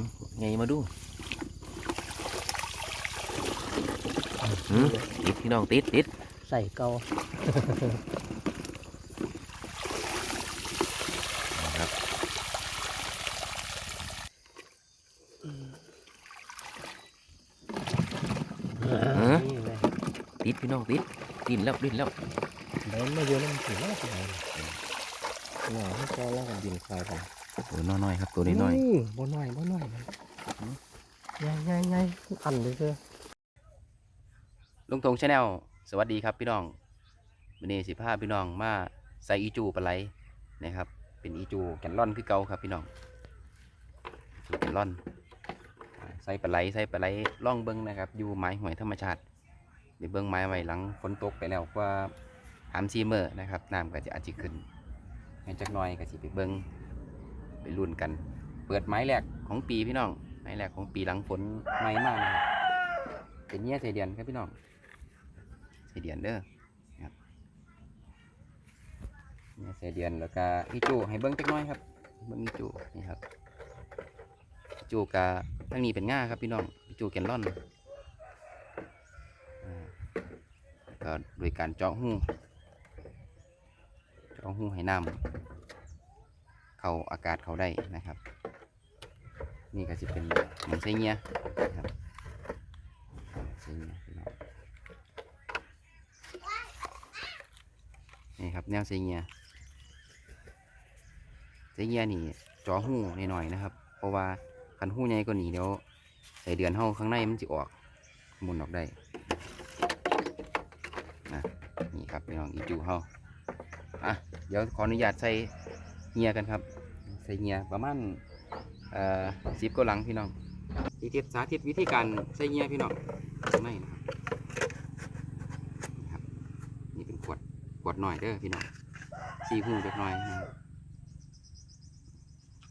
มไงมาดูอืมติดพี่น้องติดติดใส่เกาครับนี่ไงติดพี่น้องติดดิ้นแล้วดิ้นแล้วเดินมาเยอะแล้วมันถึงแล้วถึงแล้วเนี่ยให้เกาแล้วกันดินคลายไป ตัวน้อยๆครับตัวน้อยบ่น้อยบ่น้อยใหญ่ใหญ่ใหญ่อันเลยเด้อๆลุงธงชาแนลสวัสดีครับพี่น้องวันนี้สิพาพี่น้องมาใส่อีจูปลาไหลนะครับ เป็นอีจูแกนล่อนคือเก่าครับพี่น้องอีจูแกนล่อนอ่าใส่ปลาไหลใส่ปลาไหลล่องเบิ้งนะครับ อยู่ไม้หอยธรรมชาติเดี๋ยวเบิ้งไม้ไว้หลังฝนตกไปแล้วกว่าหามซีเมอร์นะครับน้ำก็จะอาจจะขึ้นให้จักหน่อยก็สิไปเบิ้ง ไปรุ่นกัน เปิดไม้แรกของปีพี่น้อง ไม้แรกของปีหลังฝนไม้มากนะครับเป็นเนี้ยเสเดือนครับพี่น้องเสเดือนเด้อนะครับเนี่ยเสเดือนแล้วก็อีจูให้เบิ้งจักน้อยครับเบิ้งอีจูนี่ครับอีจูกะทั้งนี้เป็นง่าครับพี่น้องอีจูแกนล่อนก็โดยการเจาะหูเจาะหูให้น้ำ เข้าอากาศเขาได้นะครับ นี่ก็จะเป็นหมูไส้เงี้ยนะครับไส้เงี้ยพี่น้องนี่ครับแนวไส้เงี้ยไส้เงี้ยนี่จอหูหน่อยๆนะครับ เพราะว่าคันหู้ใหญ่กว่านี้เดี๋ยวใส่เดือนเฮาข้างในมันจะออกหมุนออกได้นะนี่ครับพี่น้องอีจูเฮาอะเดี๋ยวขออนุญาตใส่ เงียกันครับ ใส่เงียประมาณเอ่อสิบกว่าหลังพี่น้องที่เทียสาธิตวิธีการใส่เงียพี่น้องข้างในนะครับนี่เป็นขวดขวดหน่อยเด้อพี่น้องสี่หูจักหน่อยนะครับ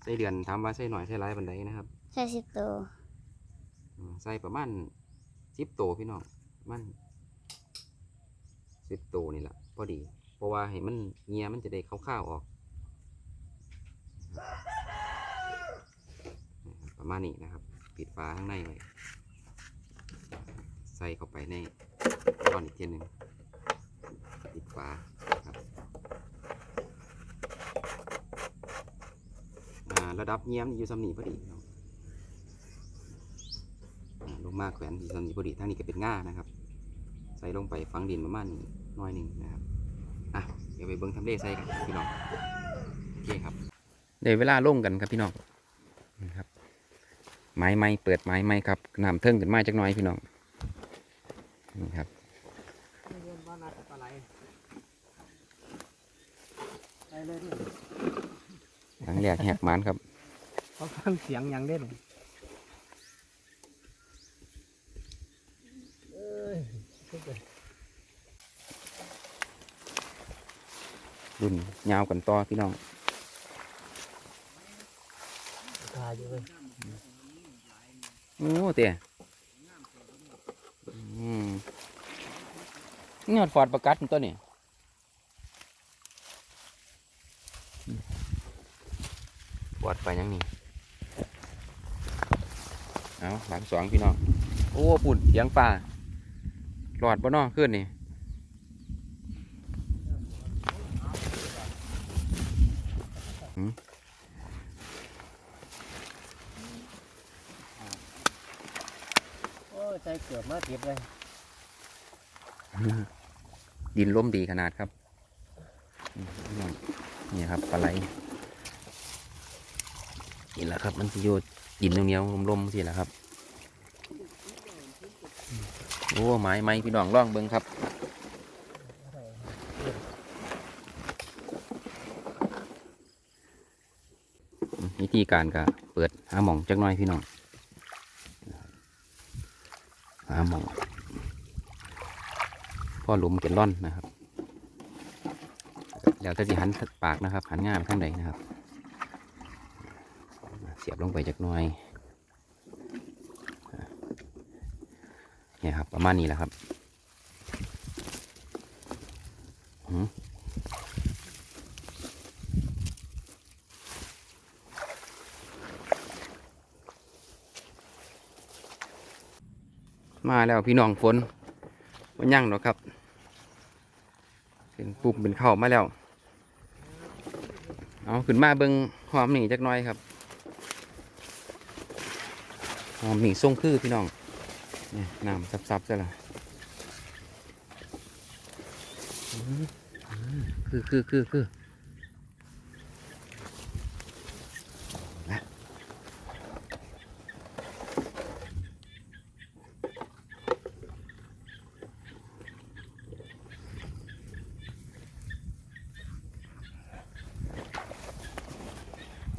ใส่เดือนถามว่าใส่หน่อยใส่ไรบันไดนะครับใช่สิบตัวอืมใส่ประมาณสิบโตพี่น้องประมันสิบโตนี่แหละพอดี เพราะว่าให้มันเงียมันจะได้ข้าวๆออก ประมาณนี้นะครับ ปิดฝาข้างในไว้ใส่เข้าไปในก้อนอีกทีหนึ่งปิดฝาครับระดับเงียมอยู่สำนีพอดีลงมาแขวนอยู่สำนีพอดีทางนี้ก็เป็นง่านะครับ ใส่ลงไปฝังดินประมาณนี้น้อยหนึ่งนะครับอะเดี๋ยวไปเบิ้งทำเลใส่กันพี่น้องโอเคครับ เดี๋ยวเวลาลงกันครับพี่น้องนะครับไม้ไม้เปิดไม้ไม้ครับน้ำเทิงขึ้นมาจักหน้อยพี่น้องนี่ครับเรียนบ้านนาปลาไหลไปเลยดิครั้งแรกแหกหมันครับเขาฟังเสียงหยังเด่นเอ้ยขึ้นไปรุ่นยาวกันต่อพี่น้อง ตาอยู่ เลยโอ้เตี่ยอืมนี่ยอดฟอดประกัดมันตัวนี้ฟอดไปยังนี่ เอาหลังสองพี่น้อง โอ้ปุ่นเสียงป่า หลอดบ่นอขึ้นนี่โอ้ย ใจเกือบมาติดเลยดินร่มดีขนาดครับนี่ครับปลาไหลนี่แหละครับ มันจะอยู่ดินเหนียวๆลมๆสิแหละครับโอ้ไม้ไม้พี่น้องล่องเบิ้งครับวิธีการก็เปิดหาหม่องจักน่อยพี่น้อง หาหมองพ่อหลุมเก็ดร่อนนะครับ แล้วถ้าสิหันปากนะครับ หันง่ามข้างใดนะครับ เสียบลงไปจากหน่อยเนี่ยครับ ประมาณนี้แหละครับ มาแล้วพี่น้องฝนมันยั่งเนาะครับ เป็นปุ่มเป็นเข่ามาแล้ว เอาขึ้นมาเบิงหอมหนีจักน้อยครับหอมหนีส่งคือพี่น้องนี่น้ำซับๆใช่ละคือคือคือคือเอาละ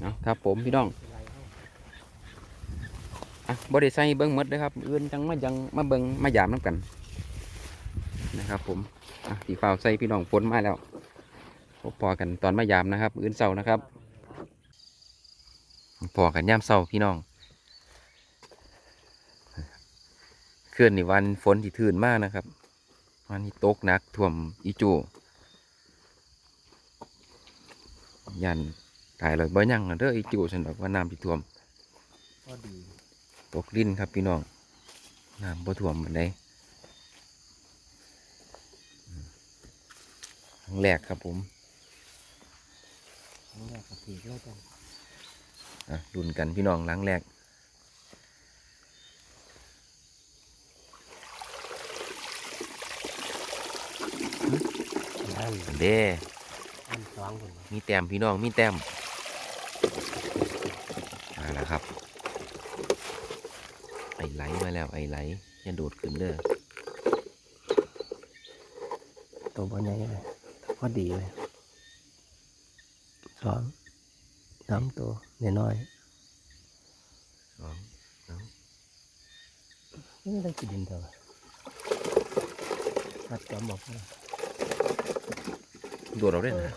เอา ครับ ผมพี่น้องอะบ่ได้ใส่เบิ้งมดเลยครับอื่นจังมายังมาเบิ้งมายามน้ำกัน นะครับ ผมอะตีฟ้าวใส่พี่น้องฝนมาแล้วพบพอกันตอนมายามนะครับอื่นเสาร์นะครับพอกันย่ามเสาร์พี่น้องเคลื่อนนี่วันฝนที่ทื่นมากนะครับ วันนี้ตกหนักท่วมอีจูยัน ถ่ายเลยบ่ยังนะเด้ออีจูฉันบอกว่าน้ำที่ท่วมพอดีตกลิ้นครับพี่น้องน้ำบ่ท่วมมันได้ครั้งแรกครับผมครั้งแรกก็ถีบแล้วกันอะรุ่นกันพี่น้องหลังแรกนั่นอันเด้อันสองคนมีแต้มพี่น้องมีแต้ม มาแล้วครับ ไอไหลมาแล้วไอไหลอย่าโดดขึ้นเด้อตัวบอลใหญ่เลยพอดีเลยสองสามตัวน้อยสองสองๆนี่ได้กินดินเถอะตัดจอมบอกว่าโดดเราได้นะ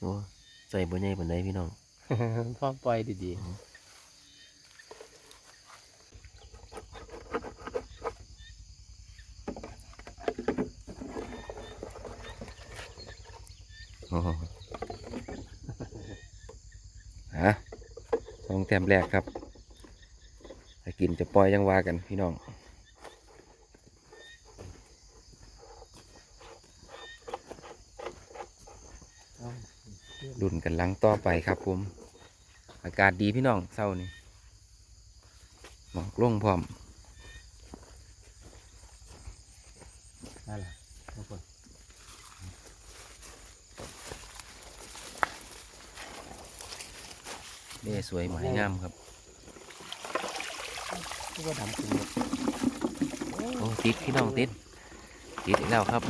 โอ้ใส่บ่ใหญ่ปานใดพี่น้องพ่อปล่อยดีโอ้โหฮะสองแต้มแรกครับถ้ากินจะปล่อยยังว่ากันพี่น้อง ๆเอา รุ่น กันหลังต่อไปครับผม อากาศดีพี่น้องเศร้านี่หมอกลงพร้อมนั่นแหละทุกคนเด้สวยหมายงามครับทุกคนทำกินหมดโอ้ติดพี่น้องติดติดอีกแล้วครับ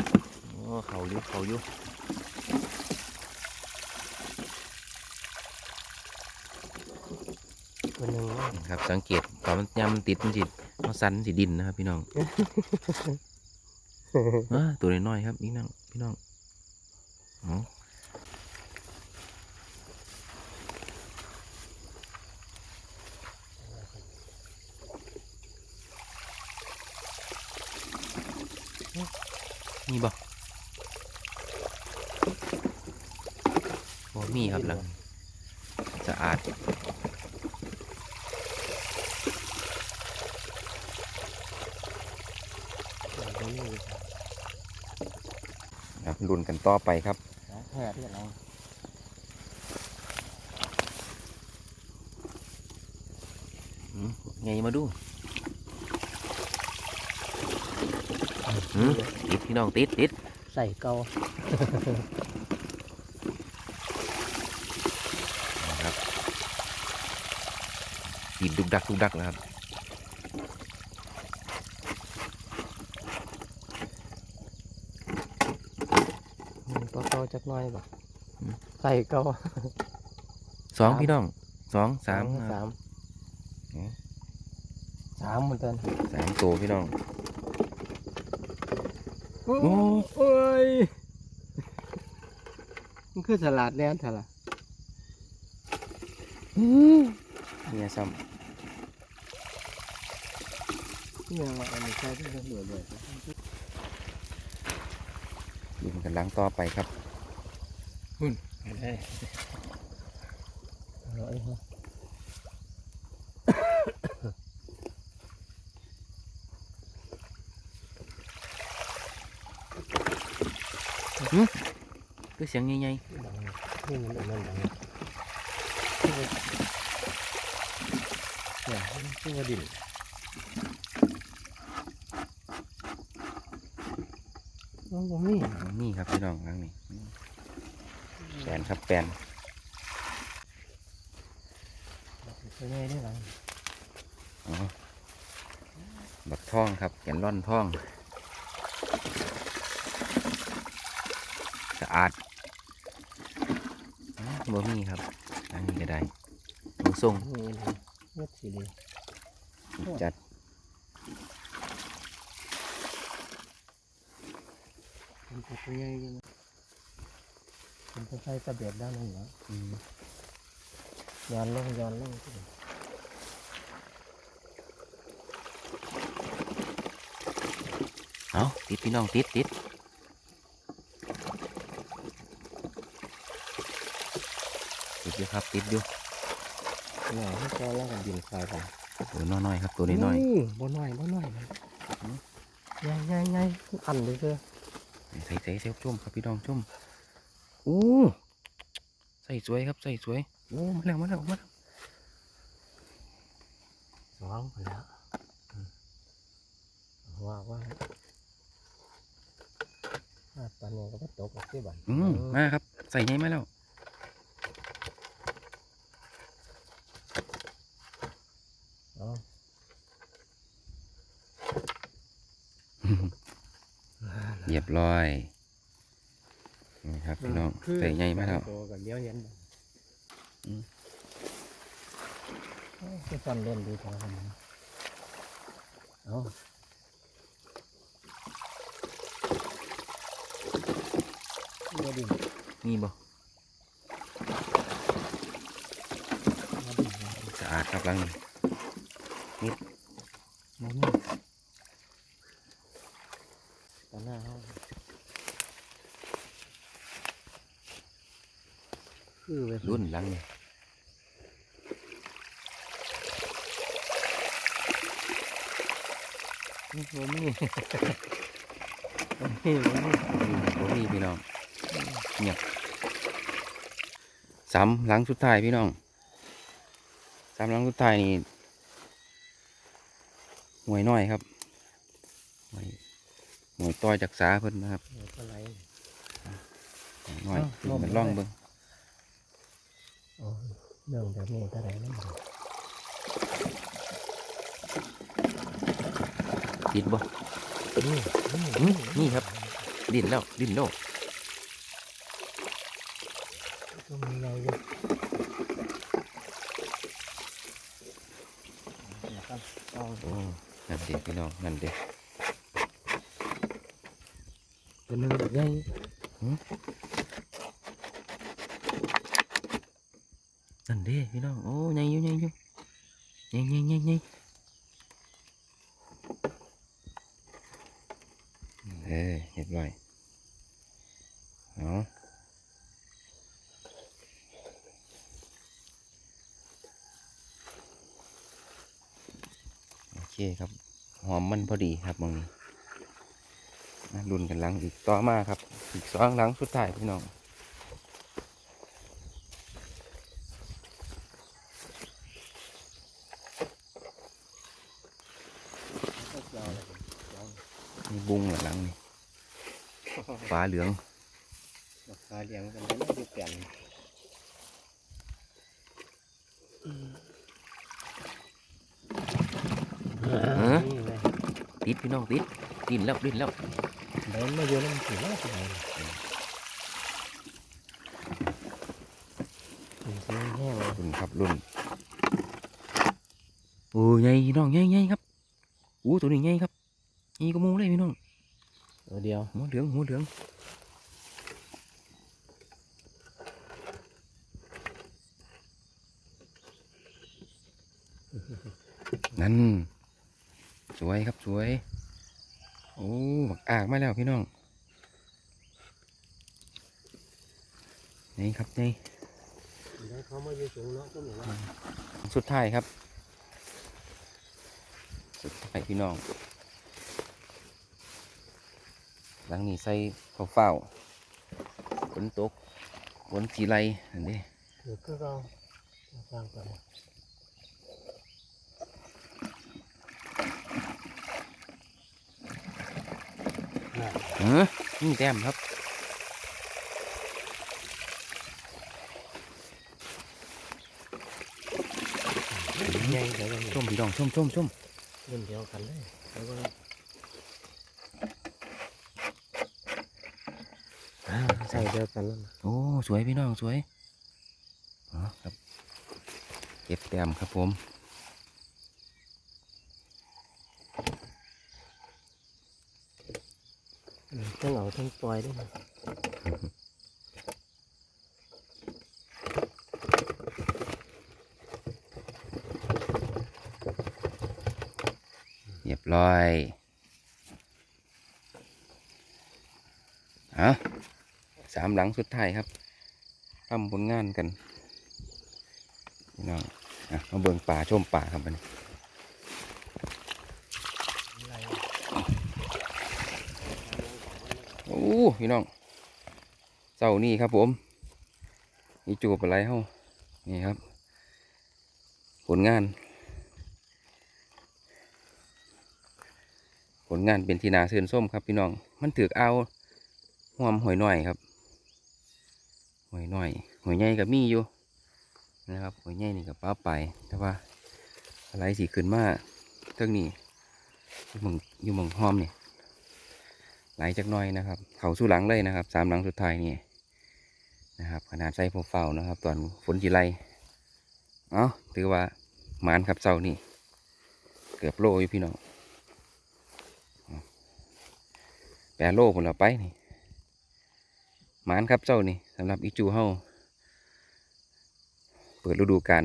โอ้เขาอยุเขาอยุ ตัวหนึ่งว่าครับ สังเกตตอนมันยามมันติดมันสิมันสันสิดินนะครับ พี่น้องอ่าตัวน้อยๆครับพี่น้องพี่น้องอ๋อมีบ่โอ้มีครับหลังสะอาด ตัวนี้เลย ครับรุ่นกันต่อไปครับนะแค่ที่เราอืมไงมาดูอืมติดพี่น้องติดติดใส่เกานะครับดินดุกดักดุกดักแล้วครับ มันก็เกา จักหน้อยบ่ใส่เกาสองสามพี่น้องสองสามสามอืมสามเหมือนกันสามตัวพี่น้องโอ้โอ้โอ้ยมันคือสลัดแน่นสลัดเนี่ยซ้เนี่ยว่าอันนี้ใช่ที่เราเหลือเลยำรุ่นกันหลังต่อไปครับ หุ่นอะไรร้อยฮะ cứ xiang nhanh nhanh chưa đỉnh nó có mì mì gặp cái đòn ăn này ครับพี่น้องครั้งนี้แปลนครับแปลนไปไงได้หรออ๋อบักท่องครับแกนล่อนท่องสะอาดอ๋อบ่มีครับ อันนี้ก็ได้ลงส่งนี่เม็ดสีเหลืองจัดมันจะไปไงกันมัน จะใช้กระเบียดด้านนั้นเหรออืมย้อนลงย้อนลงเอาติดพี่น้องติดติดติดอยู่ครับติดอยู่หน่อยให้ก็แล้วกันดินคลายไปตัวน้อยๆครับตัวน้อยบ่น้อยบ่น้อยนะใหญ่ใหญ่ใหญ่อันเลยเด้อๆใส่ใส่เซลชมครับพี่น้องชม โอ้ใส่สวยครับใส่สวยโอ้มาแล้วมาแล้วมาแล้วสองไปแล้วอืมว่าว่าอาปานนี้ก็บ่ตกออกที่บ้านอืมมาครับ ใส่ใหญ่มาแล้วเอาเรียบร้อยนี่ ครับพี่น้องใส่ใหญ่มาแล้วโตกับเลี้ยวเย็นอืมเอ้ยคือฟันเล่นดีจังเลยเอาเดี๋ยวดินี่บ่มาดิมาดิสะอาดครับหลังนี้มานี่ตอนหน้าห้อง คือไปรุ่นหลังนี้นี่โมมี่โมมี่โมมี่อืมบ่มีพี่น้องเงียบสามหลังสุดท้ายพี่น้องสามหลังสุดท้ายนี่หวยน้อยครับหวยหวยต่อยจากสาเพิ่นนะครับเดี๋ยวก็ไหลหวยน้อยเอ้าขึ้นลมมันได้ล่องเบิ่งโอ้ย เรื่องแบบนี้เท่าไหรนั่นติดบ่นี่อืมนี่ครับดิ้นแล้วดิ้นแล้วก็มีอะไรอยู่นะครับเอาโอ้นั่นเด็กพี่น้องนั่นเด็กตัวหนึงแบบใหญ่ นั่น เด็กพี่น้องโอ้ใหญ่อยู่ใหญ่อยู่ใหญ่ใหญ่ใหญ่ใหญ่เอ้ยเรียบร้เอาโอเคครับ หอมมันพอดีครับมองนี้รุนกันหลังอีกต่อมาครับ อีกสองหลังสุดท้ายพี่น้อง นี่บุ้งหลังหลังนี่ ฟ้าเหลืองราคาเลี้ยงกันไม่ได้เปลี่ยนฮะนี่เลยติดพี่น้องติดดิ้นแล้วดิ้นแล้วเดินมาเยอะแล้วมันถือว่าเป็นไงมันซื้อแห้งเลยรุ่นครับรุ่นโอ้ยใหญ่พี่น้องใหญ่ใหญ่ครับอู้ตัวนี้ใหญ่ครับนี่ก็มูเลยพี่น้อง ตัวเดียวหัวเหลืองหัวเหลืองนั่น สวยครับสวย โอ้บักอากมาแล้วพี่น้อง นี่ครับนี่สุดท้ายครับ สุดท้ายพี่น้อง ห ลังนี้ใส่ข้าวเฝ้าฝนตกฝนสีไรอันนี้ถือก็เราสร้างไปเออนี่แต้มครับใหญ่เดี๋ยวกันชมพี่น้องชมชมชมรุ่นเดียวกันเลยแล้วก็อ่า ใส่เดียวกันแล้วนะโอ้สวยพี่น้องสวยอ๋อครับเก็บแต้มครับผมอืมทั้งเอาทั้งปล่อยด้วยนะเรียบร้อย เอา สามหลังสุดท้ายครับทำผลงานกันพี่น้องมาเบิ่งป่าชมป่าครับมันโอ้พี่น้องเจ้านี่ครับผมนี่จูบอะไรเฮ้านี่ครับ ผลงาน ผลงานเป็นทีนาเสื่นส้มครับพี่น้อง มันถือเอาหวมหอยหน่อยครับ หอยหน่อยหอยใหญ่กับมีอยู่นะครับหอยใหญ่นี่กับป้าไป แต่ว่าอะไรสีขึ้นมาเท่งนี้อยู่มองอยู่หมองหอมนี่ไหลจักน้อยนะครับ เขาสู้หลังเลยนะครับสามหลังสุดท้ายนี่นะครับ ขนาดใส่โปรเฝ้านะครับ ตอนฝนจีไรเอาถือว่าหมานครับเจ้านี่เกือบโลอยู่พี่น้องแปดโลผลเราไปนี่ หมานครับเจ้านี่สำหรับอีจูเฮาเปิดฤดูกาล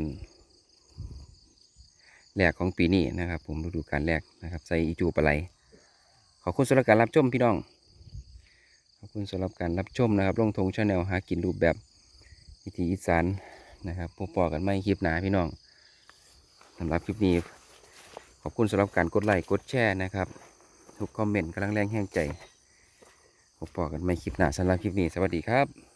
แรกของปีนี้นะครับ ผมฤดูกาลแรกนะครับใส่อีจูปลาไหลขอบคุณสำหรับการรับชมพี่น้องขอบคุณสำหรับการรับชมนะครับลงทงชาแนลหากินรูปแบบวิถีอีสานนะครับพบปอกันไม่คลิปหนาพี่น้องสำหรับคลิปนี้ ขอบคุณสำหรับการกดไลค์กดแชร์นะครับ ทุกคอมเมนต์กำลังแรงแห้งใจ พบปอกันไม่คลิปหน้าสำหรับคลิปนี้ สวัสดีครับ